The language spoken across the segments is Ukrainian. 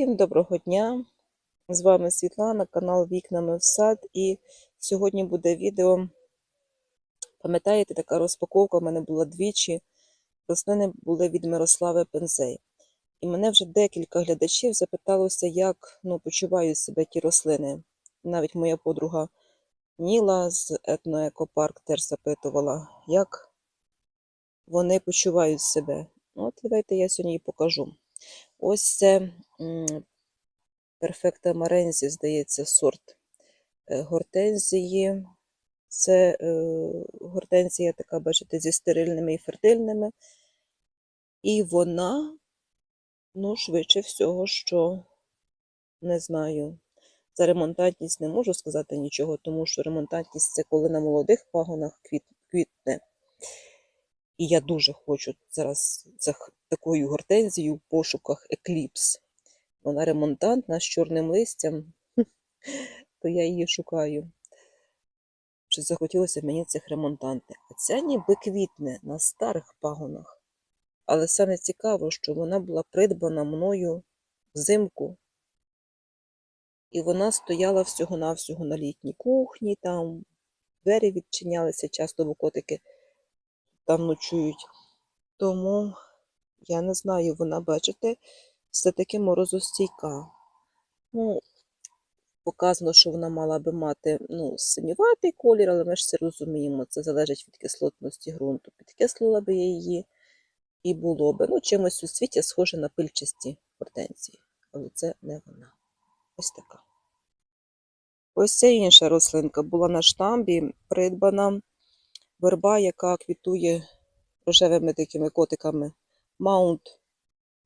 Всім доброго дня! З вами Світлана, канал Вікнами в сад. І сьогодні буде відео. Пам'ятаєте, така розпаковка в мене була двічі. Рослини були від Мирослави Пензей. І мене вже декілька глядачів запиталося, як ну, почувають себе ті рослини. Навіть моя подруга Ніла з етноекопарк теж запитувала, як вони почувають себе. От давайте я сьогодні їй покажу. Ось це Перфекта Марензі, здається, сорт е, гортензії. Це е, гортензія така, бачите, зі стерильними і фертильними. І вона, ну, швидше всього, що не знаю. За ремонтантність не можу сказати нічого, тому що ремонтантність це коли на молодих пагонах квіт, квітне. І я дуже хочу зараз за такою гортензією в пошуках екліпс. Вона ремонтантна з чорним листям, то я її шукаю. Чи захотілося мені цих ремонтантних. А ця ніби квітне на старих пагонах. Але саме цікаво, що вона була придбана мною взимку. І вона стояла всього-навсього на літній кухні, там двері відчинялися, часто бо котики там ночують. Тому я не знаю, вона, бачите, все-таки морозостійка. Ну, показано, що вона мала би мати ну, синюватий колір, але ми ж це розуміємо, це залежить від кислотності ґрунту. Підкислила би я її і було би. Ну, чимось у світі схоже на пильчасті гортензії, але це не вона. Ось така. Ось ця інша рослинка була на штамбі, придбана верба, яка квітує рожевими такими котиками. Маунт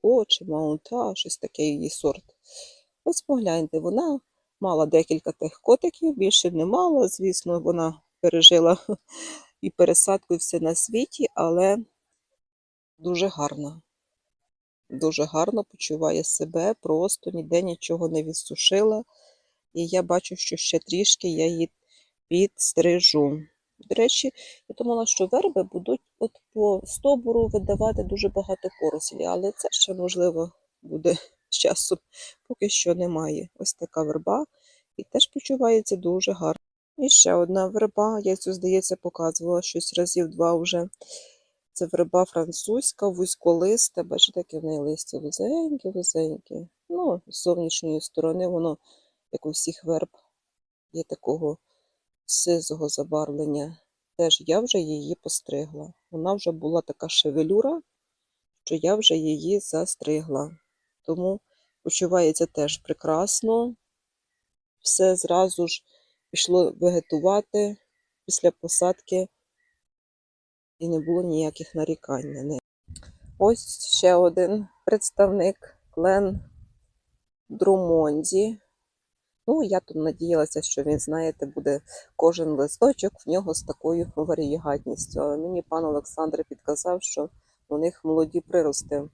О чи Маунт А, щось таке її сорт. Ось погляньте, вона мала декілька тих котиків, більше не мала. Звісно, вона пережила і пересадку, все на світі, але дуже гарна. Дуже гарно почуває себе, просто ніде нічого не відсушила. І я бачу, що ще трішки я її підстрижу. До речі, я думала, що верби будуть от по стовбуру видавати дуже багато порослі, але це ще можливо буде з часом, поки що немає. Ось така верба, і теж почувається дуже гарно. І ще одна верба, я цю, здається, показувала щось разів два вже. Це верба французька, вузьколиста. Бачите, яке в неї листя вузеньке, вузеньке. Ну, з зовнішньої сторони воно, як у всіх верб, є такого сизого забарвлення. Теж я вже її постригла. Вона вже була така шевелюра, що я вже її застригла. Тому почувається теж прекрасно. Все зразу ж пішло вегетувати після посадки, і не було ніяких нарікань. Ось ще один представник клен Друмонді. Ну, я тут надіялася, що він, знаєте, буде кожен листочок в нього з такою варієгатністю. Але мені пан Олександр підказав, що у них молоді прирости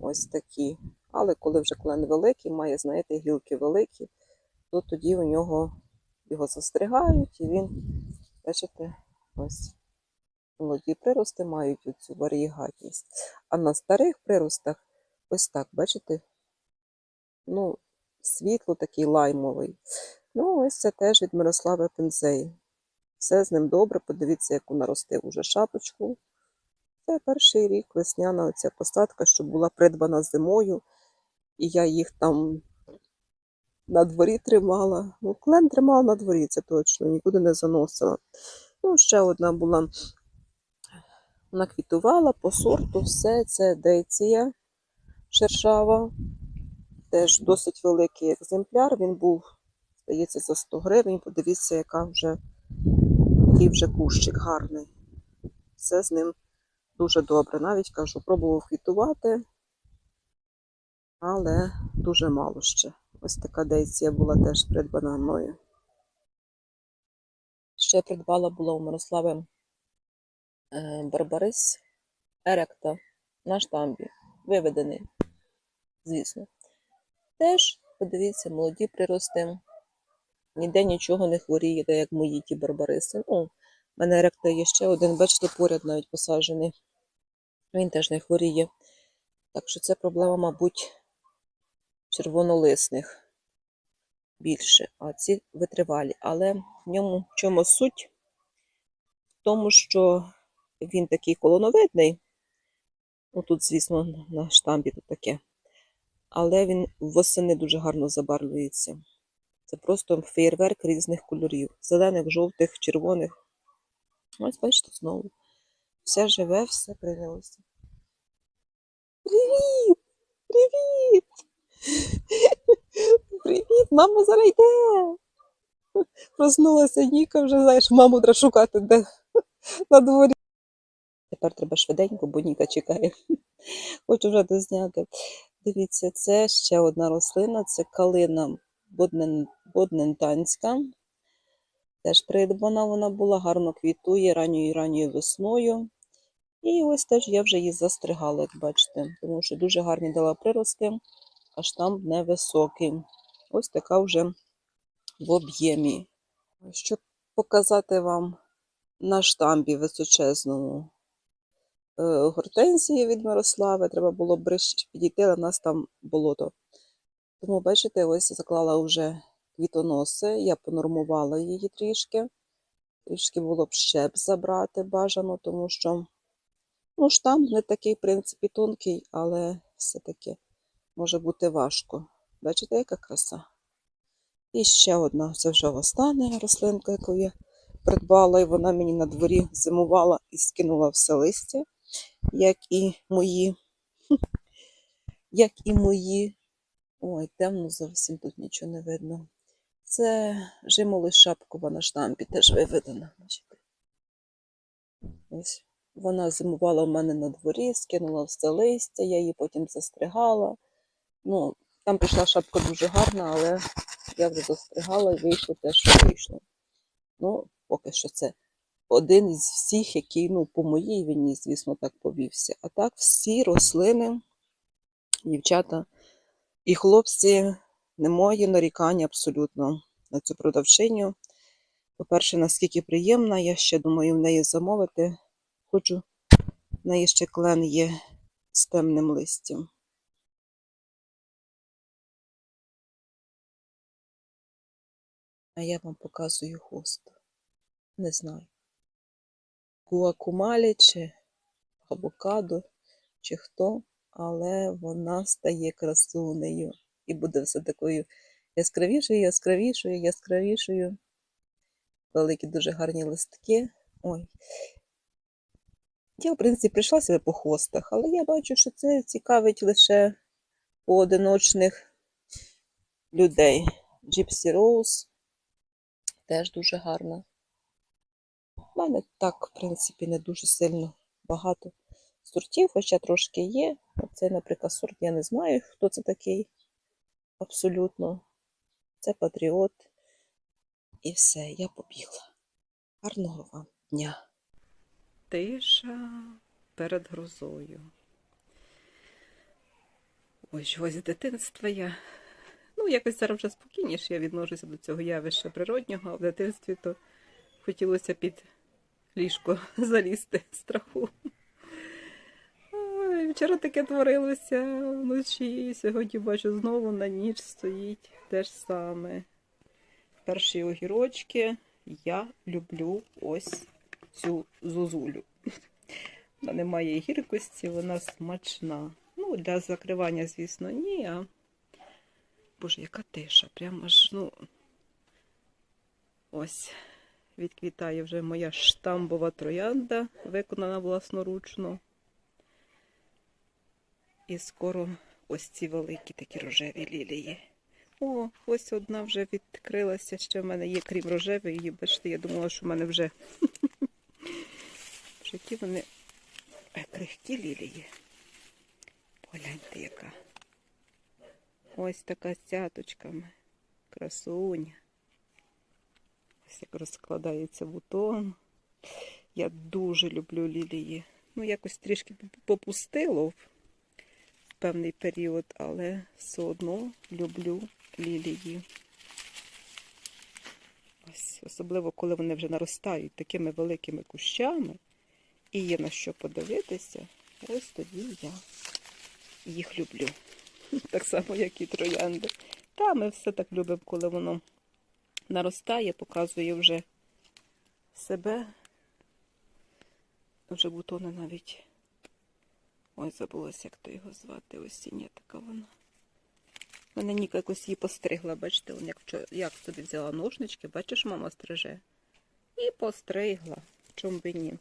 ось такі. Але коли вже клен великий, має, знаєте, гілки великі, то тоді у нього його застригають, і він, бачите, ось молоді прирости мають оцю варієгатність. А на старих приростах ось так, бачите, ну, світло такий лаймовий. Ну, ось це теж від Мирослави Пензей. Все з ним добре. Подивіться, яку наростив уже шапочку. Це перший рік весняна оця посадка, що була придбана зимою. І я їх там на дворі тримала. Ну, клен тримала на дворі, це точно, нікуди не заносила. Ну, ще одна була. Вона квітувала по сорту, все це дейція шершава. Теж досить великий екземпляр. Він був, здається, за 100 гривень. Подивіться, яка вже, який вже кущик гарний. Все з ним дуже добре. Навіть кажу, пробував квітувати, але дуже мало ще. Ось така дейція була теж придбана мною. Ще придбала була у Мирослави е, Барбарис Еректа на штамбі. Виведений, звісно. Теж, подивіться, молоді прирости. Ніде нічого не хворіє, так як мої ті барбариси. Ну, в мене ректа є ще один, бачите, поряд навіть посаджений. Він теж не хворіє. Так що це проблема, мабуть, червонолисних більше, а ці витривалі. Але в ньому в чому суть? В тому, що він такий колоновидний. Ну, тут, звісно, на штамбі тут таке. Але він восени дуже гарно забарвлюється. Це просто феєрверк різних кольорів: зелених, жовтих, червоних. Ось бачите знову. Все живе, все прийнялося. Привіт! Привіт! Привіт! Мама зараз йде! Проснулася Ніка, вже знаєш, маму треба шукати де на дворі. Тепер треба швиденько, бо Ніка чекає. Хочу вже дозняти. Дивіться, це ще одна рослина, це калина боднен, боднентанська. Теж придбана вона була, гарно квітує ранньою ранньою весною. І ось теж я вже її застригала, як бачите, тому що дуже гарні дала прирости, а штамп невисокий. Ось така вже в об'ємі. Щоб показати вам на штамбі височезному гортензії від Мирослави, треба було ближче підійти, але в нас там болото. Тому, бачите, ось заклала вже квітоноси, я понормувала її трішки. Трішки було б ще б забрати бажано, тому що ну, штамп не такий, в принципі, тонкий, але все-таки може бути важко. Бачите, яка краса? І ще одна, це вже остання рослинка, яку я придбала, і вона мені на дворі зимувала і скинула все листя, як і мої. Як і мої. Ой, темно зовсім тут нічого не видно. Це жимоли шапкова на штампі, теж виведена. Ось. Вона зимувала в мене на дворі, скинула все листя, я її потім застригала. Ну, там пішла шапка дуже гарна, але я вже застригала і вийшло те, що вийшло. Ну, поки що це один із всіх, який, ну, по моїй вині, звісно, так повівся. А так, всі рослини, дівчата і хлопці, немає нарікань абсолютно на цю продавчиню. По-перше, наскільки приємна, я ще думаю в неї замовити. Хочу, в неї ще клен є з темним листям. А я вам показую хосту. Не знаю. Гуакумалі чи авокадо, чи хто, але вона стає красунею і буде все такою яскравішою, яскравішою, яскравішою. Великі дуже гарні листки. Ой. Я, в принципі, прийшла себе по хостах, але я бачу, що це цікавить лише поодиночних людей. Gypsy Rose теж дуже гарна. Мене так, в принципі, не дуже сильно багато сортів, хоча трошки є. Оцей, наприклад, сорт я не знаю, хто це такий. Абсолютно. Це патріот. І все, я побігла. Гарного вам дня. Тиша перед грозою. Ой, чогось з дитинства я. Ну, якось зараз вже спокійніше я відношуся до цього явища природнього, а в дитинстві то хотілося під ліжко залізти страху. Вчора таке творилося вночі, сьогодні бачу знову на ніч стоїть те ж саме. Перші огірочки я люблю ось цю зозулю. Вона не має гіркості, вона смачна. Ну, для закривання, звісно, ні. а Боже, яка тиша. Прямо аж, ну. Ось, відквітає вже моя штамбова троянда, виконана власноручно. І скоро ось ці великі такі рожеві лілії. О, ось одна вже відкрилася. Ще в мене є, крім рожевої, бачите, я думала, що в мене вже в житті вони е, крихкі лілії. Погляньте, яка. Ось така з цяточками. Красуня. Ось як розкладається бутон. Я дуже люблю лілії. Ну, якось трішки попустило в певний період, але все одно люблю лілії. Ось, особливо, коли вони вже наростають такими великими кущами і є на що подивитися, ось тоді я їх люблю. Так само, як і троянди. Та ми все так любимо, коли воно наростає, показує вже себе. Вже бутони навіть. Ой, забулася, як то його звати. Осіння така вона. Мене Ніка якось її постригла, бачите, як, вчора- як собі взяла ножнички, бачиш, мама стриже. І постригла. Чом би ні.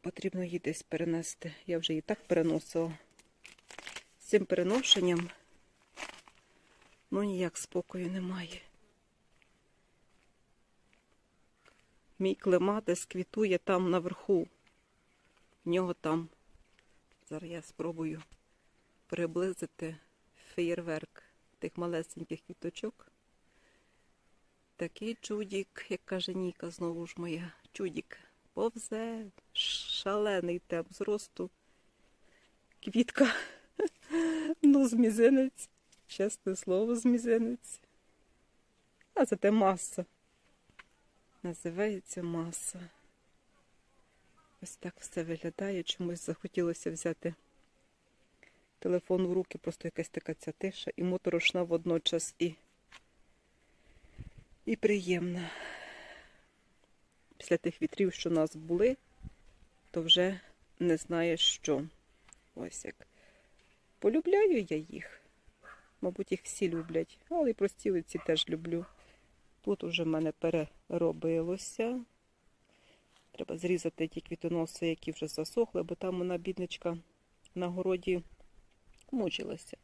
Потрібно її десь перенести. Я вже її так переносила. З цим переношенням ну ніяк спокою немає. Мій клематис квітує там наверху. В нього там. Зараз я спробую приблизити феєрверк тих малесеньких квіточок. Такий чудік, як каже Ніка, знову ж моя, чудік, повзе, шалений темп зросту. Квітка, ну, з мізинець, чесне слово, з мізинець. А зате маса. Називається маса. Ось так все виглядає. Чомусь захотілося взяти телефон в руки, просто якась така ця тиша і моторошна водночас і, і приємна. Після тих вітрів, що у нас були, то вже не знаєш що. Ось як. Полюбляю я їх. Мабуть, їх всі люблять, але і прості оці теж люблю. Тут уже в мене переробилося. Треба зрізати ті квітоноси, які вже засохли, бо там вона, бідничка, на городі мучилася.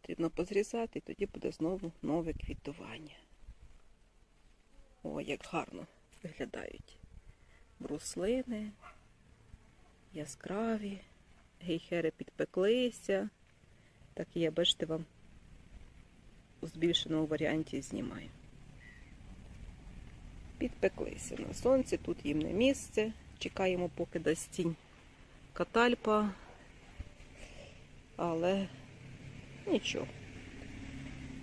Потрібно позрізати, і тоді буде знову нове квітування. О, як гарно виглядають бруслини, яскраві, гейхери підпеклися. Так і я, бачите, вам у збільшеному варіанті знімаю. Підпеклися на сонці, тут їм не місце. Чекаємо, поки дасть тінь катальпа. Але нічого.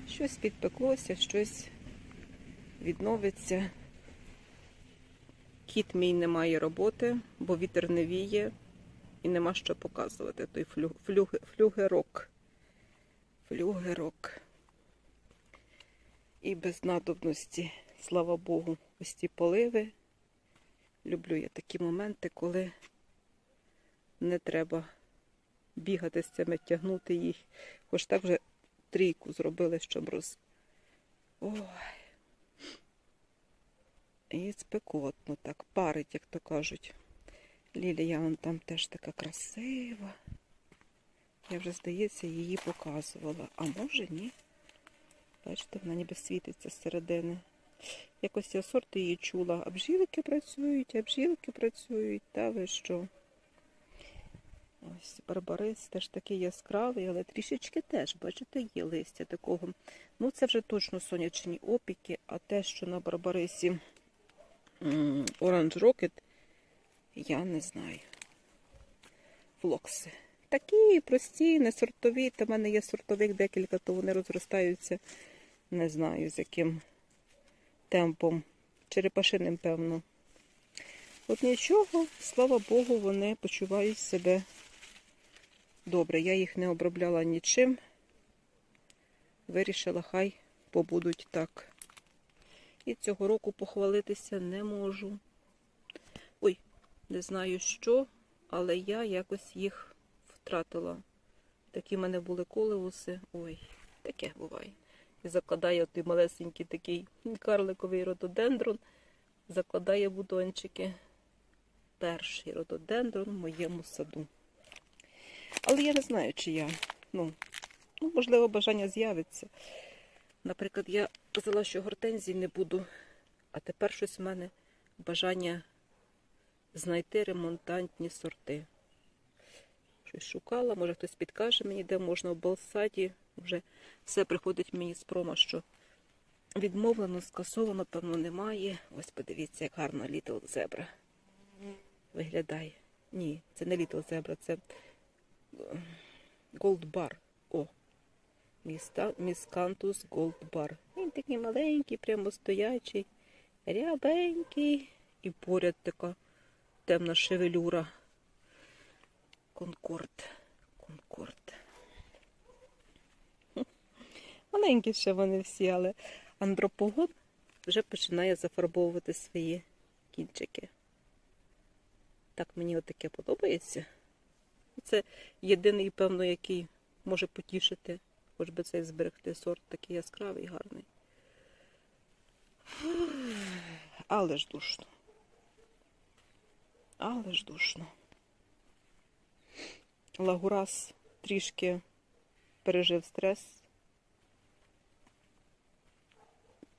Щось підпеклося, щось відновиться. Кіт мій не має роботи, бо вітер не віє і нема що показувати. Той флю, флюг, флюгерок. Флюгерок. І без надобності, слава Богу, ось ці поливи. Люблю я такі моменти, коли не треба бігати з цими, тягнути їх. Хоч так вже трійку зробили, щоб роз. Ой. І спекотно так, парить, як то кажуть. Лілія вон там теж така красива. Я вже, здається, її показувала. А може ні. Бачите, вона ніби світиться з середини. Якось я сорти її чула. А працюють, а працюють. Та ви що? Ось барбарис теж такий яскравий, але трішечки теж, бачите, є листя такого. Ну, це вже точно сонячні опіки, а те, що на барбарисі Orange Rocket, я не знаю. Флокси. Такі прості, не сортові. Та в мене є сортових декілька, то вони розростаються. Не знаю, з яким темпом. Черепашиним, певно. От нічого, слава Богу, вони почувають себе добре. Я їх не обробляла нічим. Вирішила, хай побудуть так. І цього року похвалитися не можу. Ой, не знаю що, але я якось їх втратила. Такі в мене були колеуси. Ой, таке буває. І закладає той малесенький такий карликовий рододендрон, закладає будончики. Перший рододендрон в моєму саду. Але я не знаю, чи я. Ну, ну можливо, бажання з'явиться. Наприклад, я казала, що гортензій не буду, а тепер щось в мене бажання знайти ремонтантні сорти. Щось шукала, може хтось підкаже мені, де можна в Балсаді. Вже все приходить мені з промо, що відмовлено, скасовано, певно, немає. Ось подивіться, як гарно Little Zebra виглядає. Ні, це не Little Zebra, це е, Gold Bar. О, Міскантус Bar. Він такий маленький, прямо стоячий, рябенький. І поряд така темна шевелюра. Конкорд. Конкорд. Маленькі ще вони всі, але андропогон вже починає зафарбовувати свої кінчики. Так мені отаке подобається. Це єдиний, певно, який може потішити, хоч би цей зберегти сорт такий яскравий, гарний. Але ж душно. Але ж душно. Лагурас трішки пережив стрес,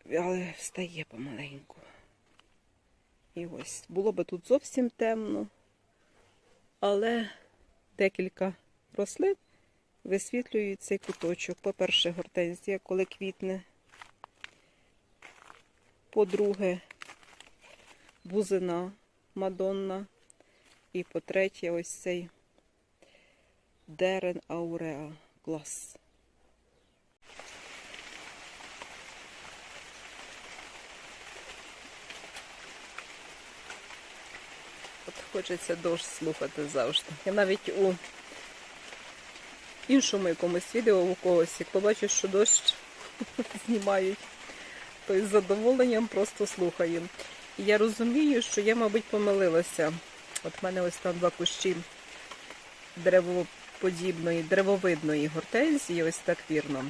але встає помаленьку. І ось було би тут зовсім темно, але декілька рослин висвітлюють цей куточок. По-перше, гортензія, коли квітне. По-друге, бузина Мадонна. І по-третє, ось цей Дерен Ауреа клас. От хочеться дощ слухати завжди. Я навіть у іншому якомусь відео у когось, як побачу, що дощ знімають, то із задоволенням просто слухаю. І я розумію, що я, мабуть, помилилася. От в мене ось там два кущі деревоподібної, деревовидної гортензії, ось так вірно.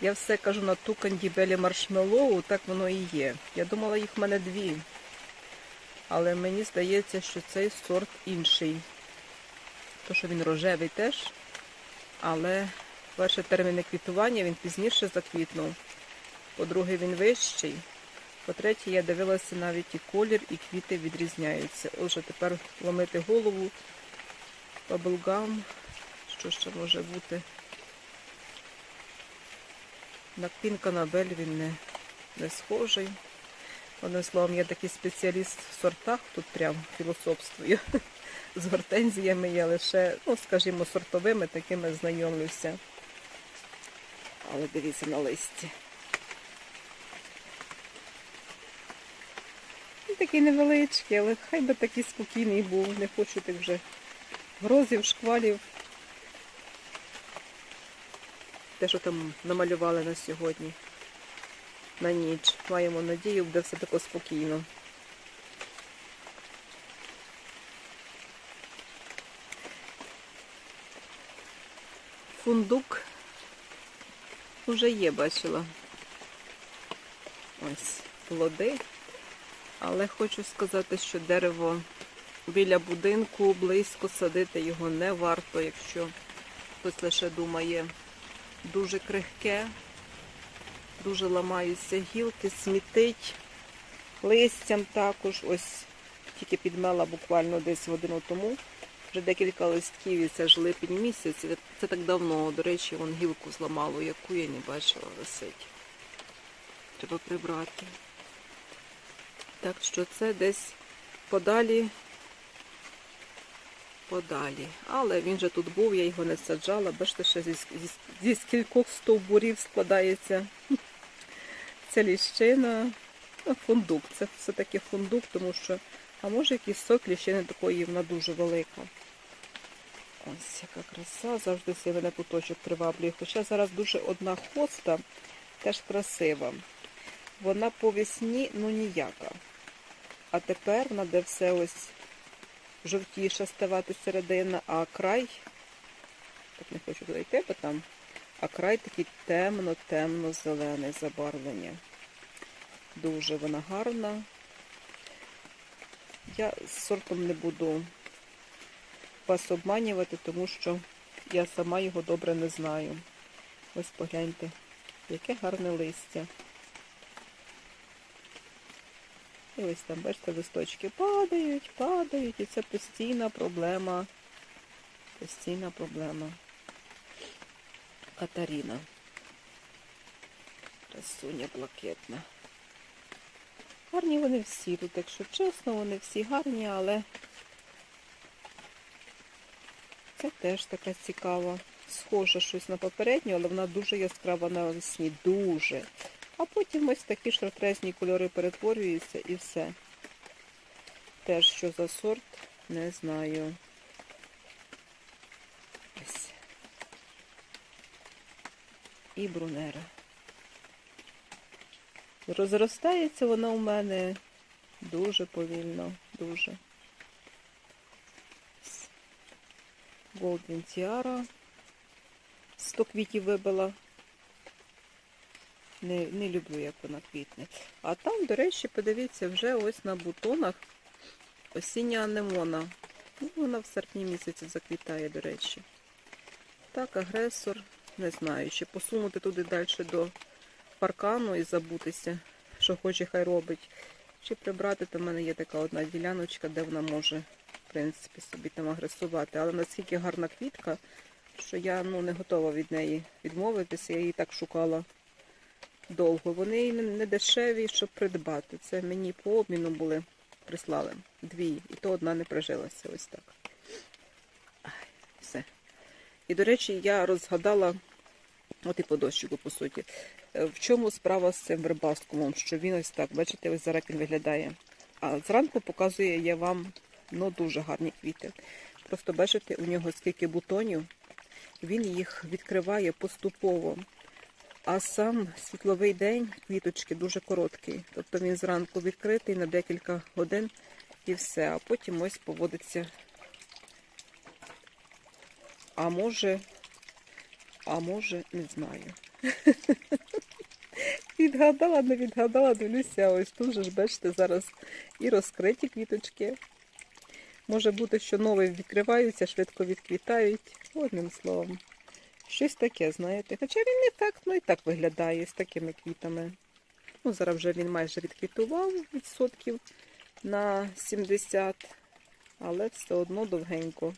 Я все кажу на ту кандібелі маршмеллоу, так воно і є. Я думала, їх в мене дві. Але мені здається, що цей сорт інший. То, що він рожевий теж. Але перше терміни квітування він пізніше заквітнув. По-друге, він вищий. По-третє, я дивилася навіть і колір, і квіти відрізняються. Отже, тепер ломити голову, баблгам, що ще може бути. На пінканабель він не, не схожий. Одним словом, я такий спеціаліст в сортах, тут прям філософствую. З гортензіями я лише, ну, скажімо, сортовими такими знайомлюся. Але дивіться на листі. Такий невеличкий, але хай би такий спокійний був. Не хочу тих вже грозів, шквалів. Те, що там намалювали на сьогодні. На ніч. Маємо надію, буде все тако спокійно. Фундук вже є, бачила. Ось плоди. Але хочу сказати, що дерево біля будинку близько садити його не варто, якщо хтось лише думає дуже крихке, дуже ламаються гілки, смітить листям також. Ось тільки підмела буквально десь годину тому. Вже декілька листків, і це ж липень місяць. Це, так давно. До речі, вон гілку зламало, яку я не бачила, висить. Треба прибрати. Так що це десь подалі, подалі. Але він же тут був, я його не саджала. Бачите, ще зі, зі, зі скількох стовбурів складається ця ліщина. Ну, фундук. Це все-таки фундук, тому що, а може якийсь сок ліщини такої, вона дуже велика. Ось яка краса, завжди цей мене куточок приваблює. Хоча зараз дуже одна хоста, теж красива. Вона по весні, ну ніяка. А тепер вона де все ось жовтіше ставати середина, а край, так не хочу туди йти, бо там, а край такий темно-темно-зелений забарвлення. Дуже вона гарна. Я з сортом не буду вас обманювати, тому що я сама його добре не знаю. Ось погляньте, яке гарне листя. І ось там, бачите, листочки падають, падають, і це постійна проблема. Постійна проблема. Катаріна. Красуня блакитна. Гарні вони всі тут, якщо чесно, вони всі гарні, але це теж така цікава. Схоже щось на попередню, але вона дуже яскрава навесні. Дуже. А потім ось такі шартрезні кольори перетворюються і все. Теж що за сорт, не знаю. Ось. і брунера. Розростається вона у мене дуже повільно, дуже. Golden Tiara. 100 квітів вибила. Не, не люблю, як вона квітне. А там, до речі, подивіться, вже ось на бутонах осіння анемона. Ну, вона в серпні місяці заквітає, до речі. Так, агресор, не знаю, чи посунути туди далі до паркану і забутися, що хоче, хай робить. Чи прибрати, то в мене є така одна діляночка, де вона може, в принципі, собі там агресувати. Але наскільки гарна квітка, що я ну, не готова від неї відмовитися, я її так шукала довго. Вони не- дешеві, щоб придбати. Це мені по обміну були, прислали дві, і то одна не прижилася. Ось так. Все. І, до речі, я розгадала, от і по дощику, по суті, е, в чому справа з цим вербасткумом, що він ось так, бачите, ось зараз він виглядає. А зранку показує я вам ну, дуже гарні квіти. Просто бачите, у нього скільки бутонів, він їх відкриває поступово. А сам світловий день квіточки дуже короткий. Тобто він зранку відкритий на декілька годин і все. А потім ось поводиться. А може, а може, не знаю. Відгадала, не відгадала, дивлюся, ось тут же ж, бачите, зараз і розкриті квіточки. Може бути, що нові відкриваються, швидко відквітають. Одним словом. Щось таке, знаєте. Хоча він так, ну і так виглядає з такими квітами. Ну, зараз вже він майже відквітував відсотків на 70, але все одно довгенько.